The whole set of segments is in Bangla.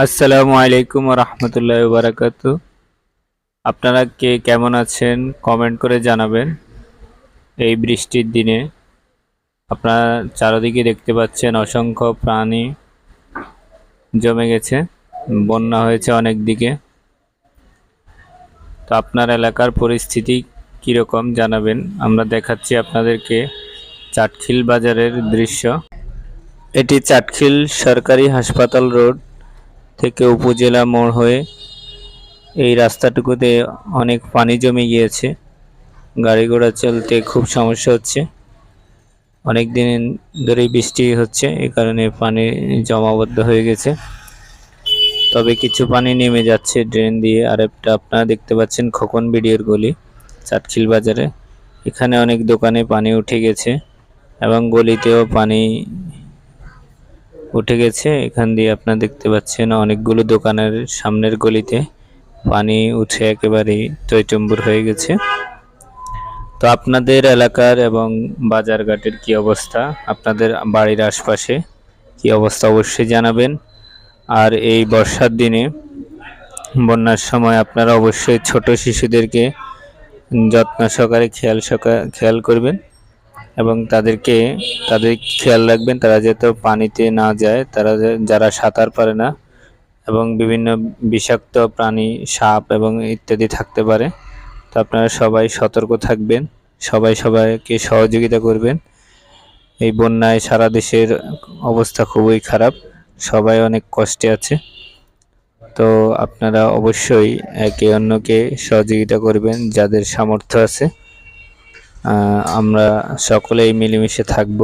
আসসালামু আলাইকুম রহমতুল্লাহ বারাকাত আপনারা কে কেমন আছেন কমেন্ট করে জানাবেন এই বৃষ্টির দিনে। আপনারা চারদিকে দেখতে পাচ্ছেন অসংখ্য প্রাণী জমে গেছে, বন্যা হয়েছে অনেক দিকে। তো আপনার এলাকার পরিস্থিতি কীরকম জানাবেন, আমরা দেখাচ্ছি আপনাদেরকে চাটখিল বাজারের দৃশ্য। এটি চাটখিল সরকারি হাসপাতাল রোড থেকে উপজেলা মোড় হয়ে এই রাস্তাটুকুতে অনেক পানি জমে গিয়েছে। গাড়ি ঘোড়া চলতে খুব সমস্যা হচ্ছে। অনেক দিন ধরেই বৃষ্টি হচ্ছে এই কারণে পানি জমাবদ্ধ হয়ে গেছে। তবে কিছু পানি নেমে যাচ্ছে ড্রেন দিয়ে। আর একটা আপনারা দেখতে পাচ্ছেন খোকন বিডিওর গলি, চাটখিল বাজারে। এখানে অনেক দোকানে পানি উঠে গেছে এবং গলিতেও পানি উঠে গেছে। এখান দিয়ে আপনারা দেখতে পাচ্ছেন অনেকগুলো দোকানের সামনের গলিতে পানি উঠে একেবারেই টইটম্বুর হয়ে গেছে। তো আপনাদের এলাকার এবং বাজারঘাটের কি অবস্থা? আপনাদের বাড়ির আশপাশে কি অবস্থা অবশ্যই জানাবেন। আর এই বর্ষার দিনে বন্যার সময় আপনারা অবশ্যই ছোট শিশুদেরকে যত্ন সহকারে খেয়াল সকা খেয়াল করবেন। এবং তাদেরকে, তাদের খেয়াল রাখবেন তারা যাতে পানিতে না যায়, তারা যারা সাঁতার পারে না এবং বিভিন্ন বিষাক্ত প্রাণী, সাপ এবং ইত্যাদি থাকতে পারে, তো আপনারা সবাই সতর্ক থাকবেন, সবাই সবাইকে সহযোগিতা করবেন। এই বন্যায় সারা দেশের অবস্থা খুবই খারাপ, সবাই অনেক কষ্টে আছে। তো আপনারা অবশ্যই একে অন্যকে সহযোগিতা করবেন, যাদের সামর্থ্য আছে। আমরা সকলেই মিলেমিশে থাকব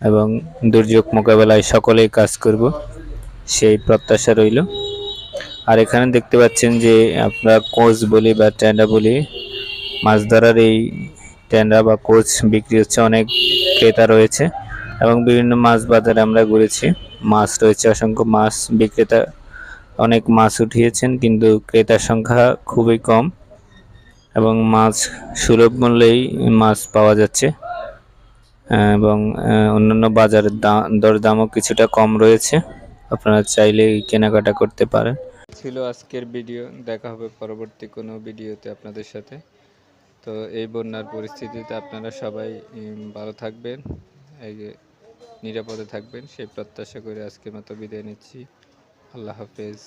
এবং দুর্যোগ মোকাবেলায় সকলেই কাজ করব। সেই প্রত্যাশা রইল। আর এখানে দেখতে পাচ্ছেন যে আমরা কোচ বলি বা ট্যান্ডা বলি, মাছ ধরার এই ট্যান্ডা বা কোচ বিক্রি হচ্ছে অনেক ক্রেতা রয়েছে এবং বিভিন্ন মাছ বাজারে আমরা ঘুরেছি। মাছ রয়েছে, অসংখ্য মাছ বিক্রেতা অনেক মাছ উঠিয়েছেন, কিন্তু ক্রেতার সংখ্যা খুবই কম। এবং মাছ সুলভ মূল্যেই মাছ পাওয়া যাচ্ছে। এবং অন্যান্য বাজারের দাম দরদামও কিছুটা কম রয়েছে। আপনারা চাইলে কেনাকাটা করতে পারেন। ছিল আজকের ভিডিও। দেখা হবে পরবর্তী কোনো ভিডিওতে আপনাদের সাথে। তো এই বন্যার পরিস্থিতিতে আপনারা সবাই ভালো থাকবেন। নিরাপদে থাকবেন, সেই প্রত্যাশা করে আজকের মতো বিদায় নিচ্ছি। আল্লাহ হাফেজ।